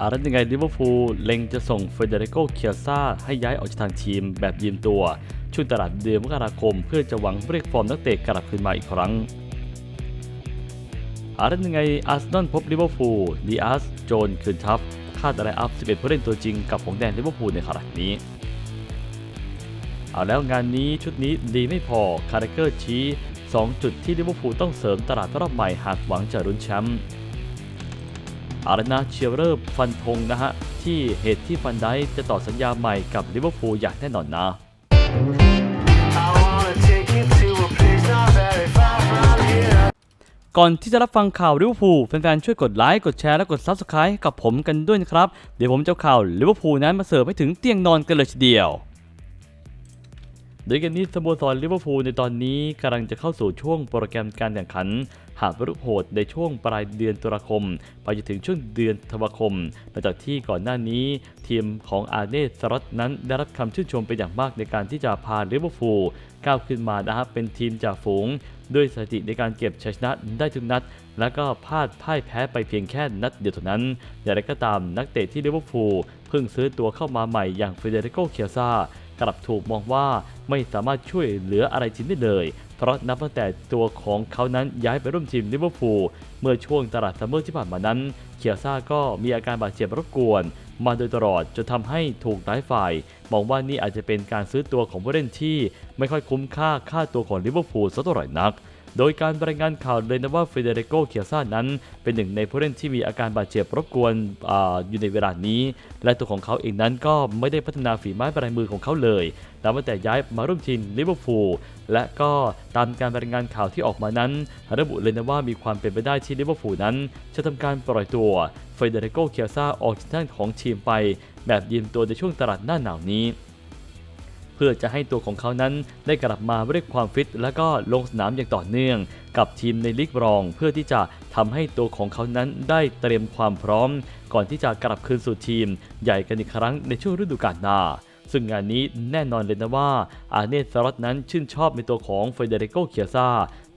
อารันยังไงลิเวอร์พูลเล็งจะส่งเฟเดริโกเคียซ่าให้ย้ายออกจากทางทีมแบบยืมตัว ช่วงตลาดเดือนมกราคม เพื่อจะหวังเรียกฟอร์มนักเตะกลับคืนมาอีกครั้ง อารันยังไงอาร์เซนอลพบลิเวอร์พูลดีอาร์สโจนคืนทัพคาดอะไรอัพ 11 ผู้เล่นตัวจริงกับหงแดงลิเวอร์พูลในขณะนี้ เอาแล้วงานนี้ชุดนี้ดีไม่พอคาร์เกอร์ชี้ 2 จุดที่ลิเวอร์พูลต้องเสริมตลาดรอบใหม่หากหวังจะลุ้นแชมป์ อาร์นาเชียร์เรอร์ฟันธงนะฮะ ที่เหตุที่ฟันไดค์จะต่อสัญญาใหม่กับลิเวอร์พูลอย่างแน่นอนนะก่อนที่จะรับฟังข่าวลิเวอร์พูลแฟนๆ ช่วยกดไลค์ กดแชร์ และกด Subscribe กับผมกันด้วยนะครับ เดี๋ยวผมจะข่าวลิเวอร์พูลนั้นมาเสิร์ฟให้ถึงเตียงนอนกันเลยทีเดียวโดยเกมนี้สโมสรลิเวอร์พูลในตอนนี้กำลังจะเข้าสู่ช่วงโปรแกรมการแข่งขัน หากรุกโหดในช่วงปลายเดือนตุลาคม ไปจนถึงช่วงเดือนธันวาคมหลังจากที่ก่อนหน้านี้ ทีมของอาเนสรอตนั้นได้รับคำชื่นชมเป็นอย่างมากในการที่จะพาลิเวอร์พูลก้าวขึ้นมานะครับเป็นทีมจ่าฝูง ด้วยสถิติในการเก็บชัยชนะได้ทุกนัด แล้วก็พลาดพ่ายแพ้ไปเพียงแค่นัดเดียวเท่านั้นอย่างไรก็ตามนักเตะที่ลิเวอร์พูลเพิ่งซื้อตัวเข้ามาใหม่อย่างเฟเดริโกเคียซ่ากลับถูกมองว่าไม่สามารถช่วยเหลืออะไรทีมได้เลย เพราะนับตั้งแต่ตัวของเขานั้นย้ายไปร่วมทีมลิเวอร์พูลเมื่อช่วงตลาดซัมเมอร์ที่ผ่านมานั้น เคียซ่าก็มีอาการบาดเจ็บรบกวน มาโดยตลอดจนทำให้ถูกหลายฝ่าย มองว่านี่อาจจะเป็นการซื้อตัวของผู้เล่นที่ไม่ค่อยคุ้มค่าค่าตัวของลิเวอร์พูลสักเท่าไหร่นัก โดยการรายงานข่าวเลยนะว่าเฟเดริโกเคียซ่านั้น เป็นหนึ่งในผู้เล่นที่มีอาการบาดเจ็บรบกวนออยู่ในเวลานี้ และตัวของเขาเองนั้นก็ไม่ได้พัฒนาฝีไม้ลายมือของเขาเลยนับตั้งแต่ย้ายมาร่วมทีมลิเวอร์พูลและก็ตามการรายงานข่าวที่ออกมานั้น ระบุเลยนะว่ามีความเป็นไปได้ที่ลิเวอร์พูลนั้น จะทำการปล่อยตัวเฟเดริโกเคียซ่าออกจากทางของทีมไป แบบยืมตัวในช่วงตลาดหน้าหนาวนี้ เพื่อจะให้ตัวของเขานั้นได้กลับมาเรียความฟิต และก็ลงสนามอย่างต่อเนื่อง กับทีมในลีกรอง เพื่อที่จะทำให้ตัวของเขานั้นได้เตรียมความพร้อม ก่อนที่จะกลับคืนสู่ทีม ใหญ่กันอีกครั้งในช่วงฤดูกาลหน้าซึ่งงานนี้แน่นอนเลยนะว่าอาเนสซารอตนั้นชื่นชอบในตัวของเฟเดริโกเคียซา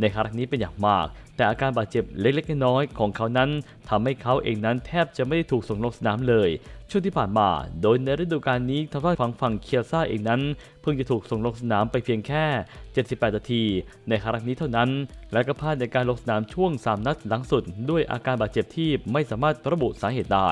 ในครั้งนี้เป็นอย่างมาก แต่อาการบาดเจ็บเล็กๆ น้อยๆของเขานั้นทำให้เขาเองนั้นแทบจะไม่ได้ถูกส่งลงสนามเลย ช่วงที่ผ่านมา โดยในฤดูกาลนี้ทางด้านฝั่งฝั่งเคียซ่าเองนั้น เพิ่งจะถูกส่งลงสนามไปเพียงแค่ 78 นาที ในครั้งนี้เท่านั้น และก็พลาดในการลงสนามช่วง 3 นัดหลังสุด ด้วยอาการบาดเจ็บที่ไม่สามารถระบุสาเหตุได้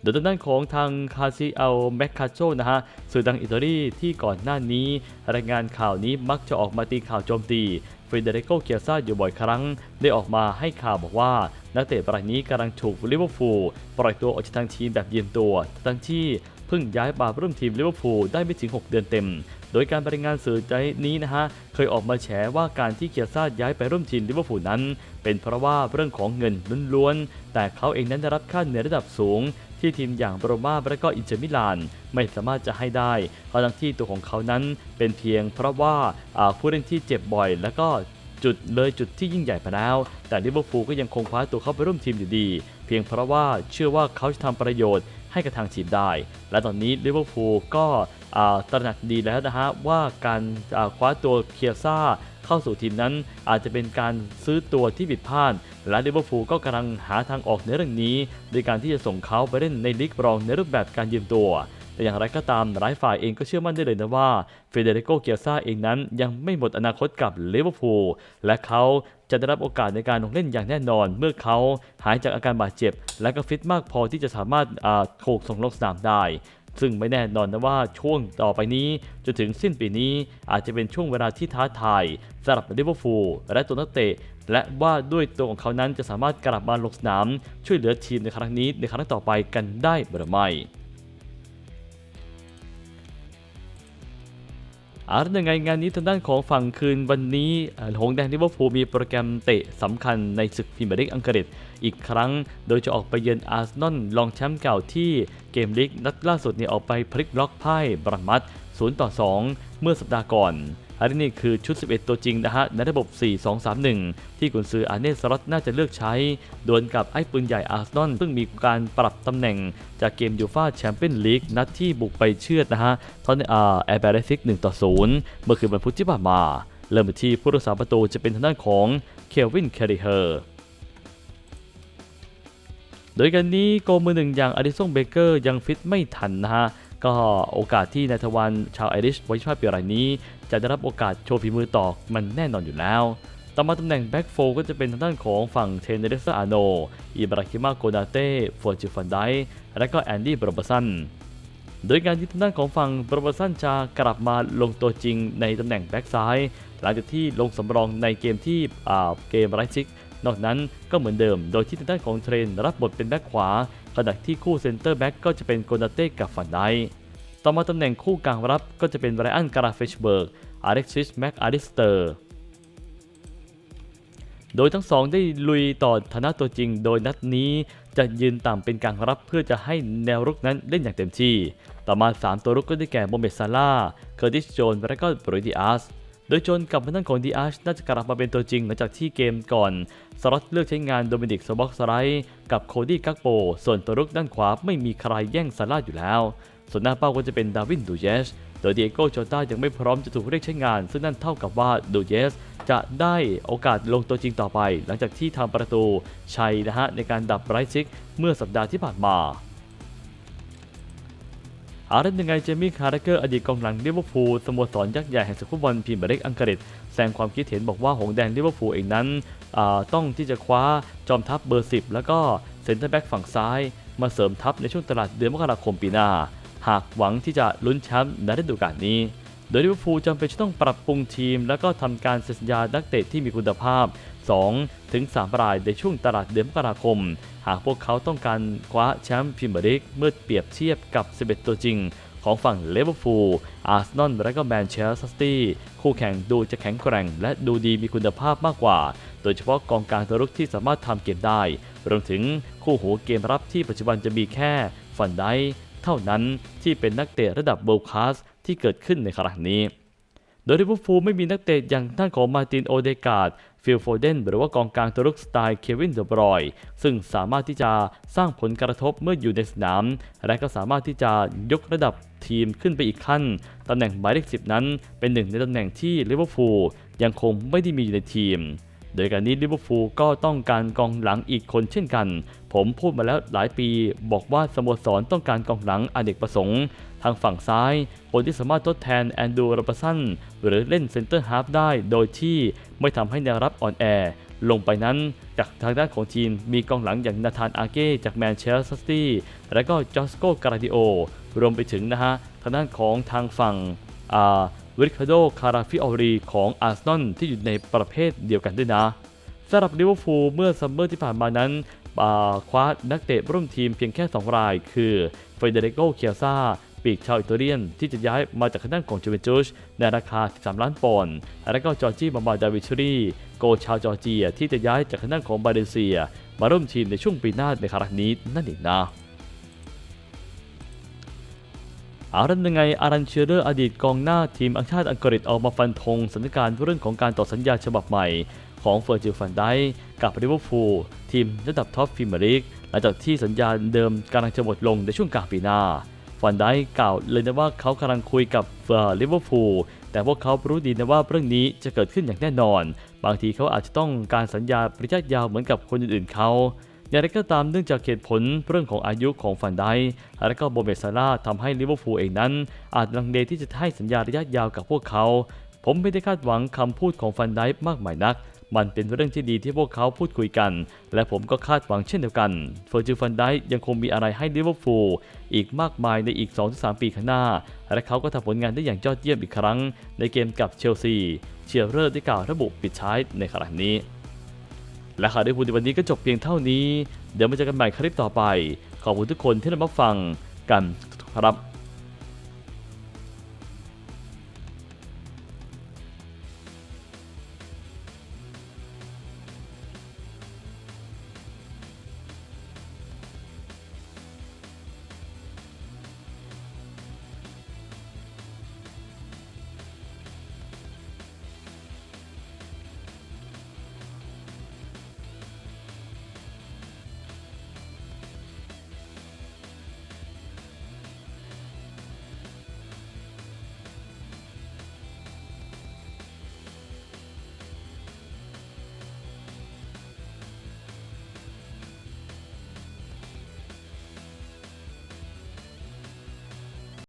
โดยด้านของทางคาซิเอลแมคคาโจนะฮะสื่อดังอิตาลีที่ก่อนหน้านี้ รายงานข่าวนี้มักจะออกมาตีข่าวโจมตี เฟเดริโกเคียซาอยู่บ่อยครั้ง ได้ออกมาให้ข่าวบอกว่า นักเตะรายนี้กำลังถูกลิเวอร์พูลปล่อยตัวออกจากทางทีมแบบยืมตัว ทั้งที่เพิ่งย้ายมาร่วมทีมลิเวอร์พูลได้ไม่ถึง 6 เดือนเต็ม โดยการรายงานสื่อใจนี้นะฮะ เคยออกมาแฉว่าการที่เคียซาย้ายไปร่วมทีมลิเวอร์พูลนั้น เป็นเพราะว่าเรื่องของเงินล้วนๆ แต่เขาเองนั้นได้รับค่าเหนื่อยระดับสูง ที่ทีมอย่างโรม่าและก็อินเตอร์มิลานไม่สามารถจะให้ได้เพราะทั้งที่ตัวของเขานั้นเป็นเพียงเพราะว่าผู้เล่นที่เจ็บบ่อย แล้วก็จุดเลยจุดที่ยิ่งใหญ่ไปแล้ว แต่ลิเวอร์พูลก็ยังคงคว้าตัวเขาไปร่วมทีมอยู่ดี เพียงเพราะว่าเชื่อว่าเขาจะทำประโยชน์ ให้กับทางทีมได้ และตอนนี้ลิเวอร์พูลก็ตระหนักดีแล้วนะฮะว่าการาคว้าตัวเคียซ่าเข้าสู่ทีมนั้น อาจจะเป็นการซื้อตัวที่ผิดพลาดและลิเวอร์พูลก็กำลังหาทางออกในเรื่องนี้ โดยการที่จะส่งเขาไปเล่นในลีกรองในรูปแบบการยืมตัว แต่อย่างไรก็ตามหลายฝ่ายเองก็เชื่อมั่นได้เลยนะว่าเฟเดริโกเกียซ่าเองนั้นยังไม่หมดอนาคตกับลิเวอร์พูลและเขาจะได้รับโอกาสในการลงเล่นอย่างแน่นอน เมื่อเขาหายจากอาการบาดเจ็บ และก็ฟิตมากพอที่จะสามารถอ่าถูกส่งลงสนามได้ ซึ่งไม่แน่นอนนะว่าช่วงต่อไปนี้จนถึงสิ้นปีนี้อาจจะเป็นช่วงเวลาที่ท้าทายสำหรับลิเวอร์พูลและตัวนักเตะและว่าด้วยตัวของเขานั้นจะสามารถกลับมาลงสนาม ช่วยเหลือทีมในครั้งนี้ในครั้งต่อไปกันได้หรือไม่ อาร์ยังไงงานนี้ทางด้านของฝั่งคืนวันนี้หงแดงลิเวอร์พูลมีโปรแกรมเตะสำคัญในศึกพรีเมียร์ลีกอังกฤษอีกครั้ง โดยจะออกไปเยือนอาร์เซนอลรองแชมป์เก่าที่เกมลีกนัดล่าสุดเนี่ยออกไปพลิกล็อกไพ่บรังมัด0ต่อ2 เมื่อสัปดาห์ก่อน อันนี้คือชุด 11 ตัวจริงนะฮะในระบบ 4-2-3-1 ที่กุนซืออาเนสล็อตน่าจะเลือกใช้ ดวลกับไอ้ปืนใหญ่อาร์เซนอลซึ่งมีการปรับตำแหน่งจากเกมยูฟาแชมเปี้ยนลีกนัดที่บุกไปเชือดนะฮะทอนอ่าแอร์แบร์ซิก1ต่อ0เมื่อคืนวันพุธที่ผ่านมา เริ่มที่ผู้รักษาประตูจะเป็นทางด้านของเคลวินแคริเฮอร์โดยกันนี้โกมือหนึ่งอย่างอดิสงเบเกอร์ยังฟิตไม่ทันนะฮะ ก็โอกาสที่นายทวันชาวไอริชไว้ชาติปีรายนี้ จะได้รับโอกาสโชว์ฝีมือต่อมันแน่นอนอยู่แล้ว ต่อมาตำแหน่งแบ็กโฟก็จะเป็นทางด้านของฝั่งเทนเนเรสอาโน อิบราฮิมาโกนาเต้ฟอร์จิฟันไดและก็แอนดี้บรอบสันโดยการที่ทางด้านของฝั่งบรบสันจะกลับมาลงตัวจริงในตำแหน่งแบ็กซ้าย หลังจากที่ลงสำรองในเกมที่เกมไรซิก นอกนั้นก็เหมือนเดิม โดยที่ทางด้านของเทรนรับบทเป็นแบ็กขวา ขณะที่คู่เซนเตอร์แบ็กก็จะเป็นโกนาเต้กับฟันไดต่อมาตำแหน่งคู่กลางรับก็จะเป็นไรอันการาเฟชเบิร์กอาเล็กซิสแม็กอาริสเตอร์โดยทั้งสองได้ลุยต่อฐานะตัวจริง โดยนัดนี้จะยืนต่ำเป็นกลางรับเพื่อจะให้แนวรุกนั้นเล่นอย่างเต็มที่ ต่อมา 3 ตัวรุกก็ได้แก่โมเมดซาร่าเคอร์ติสโจนและก็บรูดิอาส โดยจนกับทางด้านของดีอาร์ชน่าจะกลับมาเป็นตัวจริงหลังจากที่เกมก่อนสล็อตเลือกใช้งานโดมินิกสบ็อกสไลด์กับโคดี้กักโป ส่วนตัวรุกด้านขวาไม่มีใครแย่งซาร่าอยู่แล้ว ส่วนหน้าเป้าก็จะเป็นดาวินดูเยสโดยเดียโก้โจต้ายังไม่พร้อมจะถูกเรียกใช้งาน ซึ่งนั่นเท่ากับว่าดูเยสจะได้โอกาสลงตัวจริงต่อไป หลังจากที่ทำประตูชัยนะฮะในการดับไรท์ซิกเมื่อสัปดาห์ที่ผ่านมา อาร์เรนยังไงเจมี่คาร์เกอร์อดีตกองหลังลิเวอร์พูลสโมสรยักษ์ใหญ่แห่งสกุลบอลพรีเมียร์ลีกอังกฤษแสดงความคิดเห็นบอกว่าหงแดงลิเวอร์พูลเองนั้นต้องที่จะคว้าจอมทัพเบอร์ 10 แล้วก็เซนเตอร์แบ็กฝั่งซ้าย มาเสริมทัพในช่วงตลาดเดือนมกราคมปีหน้า หากหวังที่จะลุ้นแชมป์ในฤดูกาลนี้โดยลิเวอร์พูลจำเป็นจะต้องปรับปรุงทีม แล้วก็ทำการเซ็นสัญญานักเตะที่มีคุณภาพ 2 ถึง 3 รายในช่วงตลาดเดือนมกราคม หากพวกเขาต้องการคว้าแชมป์พรีเมียร์ลีกเมื่อเปรียบเทียบกับ 11 ตัวจริงของฝั่งเลเวอร์พูล อาร์เซนอล และก็แมนเชสเตอร์ซิตี้คู่แข่งดูจะแข็งแกร่ง และดูดีมีคุณภาพมากกว่า โดยเฉพาะกองกลางตัวรุกที่สามารถทำเกมได้ รวมถึงคู่หูเกมรับที่ปัจจุบันจะมีแค่ฟันไดเท่านั้นที่เป็นนักเตะระดับเบลคาสที่เกิดขึ้นในครั้งนี้ โดยลิเวอร์พูลไม่มีนักเตะอย่างท่านของมาร์ตินโอเดกาด ฟิลโฟเดนหรือว่ากองกลางตัวรุกสไตล์เควินเดอบรอยซึ่งสามารถที่จะสร้างผลกระทบเมื่ออยู่ในสนาม และก็สามารถที่จะยกระดับทีมขึ้นไปอีกขั้น ตำแหน่งหมายเลข10 นั้น เป็นหนึ่งในตำแหน่งที่ลิเวอร์พูลยังคงไม่ได้มีอยู่ในทีม โดยการนี้ลิเวอร์พูลก็ต้องการกองหลังอีกคนเช่นกัน ผมพูดมาแล้วหลายปี บอกว่าสโมสรต้องการกองหลังอเนกประสงค์างฝั่งซ้าย คนที่สามารถทดแทนแอนดูโรบสันหรือเล่นเซนเตอร์ฮาร์ฟได้ โดยที่ไม่ทำให้แนวรับอ่อนแอ ลงไปนั้นจากทางด้านของทีมมีกองหลังอย่างนาธานอาเก้จากแมนเชสเตอร์ซิตี้และก็จอสโกกราดิโอ รวมไปถึงนะฮะทางด้านของทางฝั่งอ่าวิคาโดคาราฟิออรีของอาร์เซนอลที่อยู่ในประเภทเดียวกันด้วยนะสำหรับลิเวอร์พูลเมื่อซัมเมอร์ที่ผ่านมานั้นคว้านักเตะร่วมทีมเพียงแค่ 2 ราย คือเฟเดริโกเคียซ่า ปีกชาวอิตาเลียน ที่จะย้ายมาจากทางด้านของจูเวนตุสในราคา 13 ล้านปอนด์ และก็จอร์จี้มามาดาวิชรีโกชาวจอร์เจีย ที่จะย้ายจากทางด้านของบาเลเซีย มาร่วมทีมในช่วงปีหน้าในครั้งนี้นั่นเองนะอารันยังไงอารันเชอร์เรอร์อดีตกองหน้าทีมอังชาติอังกฤษออกมาฟันธงสถานการณ์เรื่องของการต่อสัญญาฉบับใหม่ ของเฟอร์จิลฟันได้กับลิเวอร์พูลทีมระดับท็อปพรีเมียร์ลีกหลังจากที่สัญญาเดิมกำลังจะหมดลงในช่วงกลางปีหน้า ฟันไดกล่าวเลยนะว่าเขากำลังคุยกับเอร์ลิเวอร์พูลแต่พวกเขารู้ดีนะว่าเรื่องนี้จะเกิดขึ้นอย่างแน่นอน บางทีเขาอาจจะต้องการสัญญาระยะยาวเหมือนกับคนอื่นๆเขาอย่างไรก็ตามเนื่องจากเหตุผลเรื่องของอายุของฟันไดและก็โบเมซาร่าทำให้ลิเวอร์พูลเองนั้น อาจลังเลที่จะให้สัญญาระยะยาวกับพวกเขา ผมไม่ได้คาดหวังคำพูดของฟันไดมากมายนัก มันเป็นเรื่องที่ดีที่พวกเขาพูดคุยกัน และผมก็คาดหวังเช่นเดียวกันเฟอร์จิลฟันไดยังคงมีอะไรให้ลิเวอร์พูลอีกมากมายในอีก 2-3 ปีข้างหน้า และเขาก็ทำผลงานได้อย่างยอดเยี่ยมอีกครั้ง ในเกมกับเชลซีเชียร์เรอร์ได้กล่าวระบุปิดท้ายในครั้งนี้ และข่าวได้พูดในวันนี้ก็จบเพียงเท่านี้ เดี๋ยวมาเจอกันใหม่คลิปต่อไป ขอบคุณทุกคนที่รับฟังกันครับ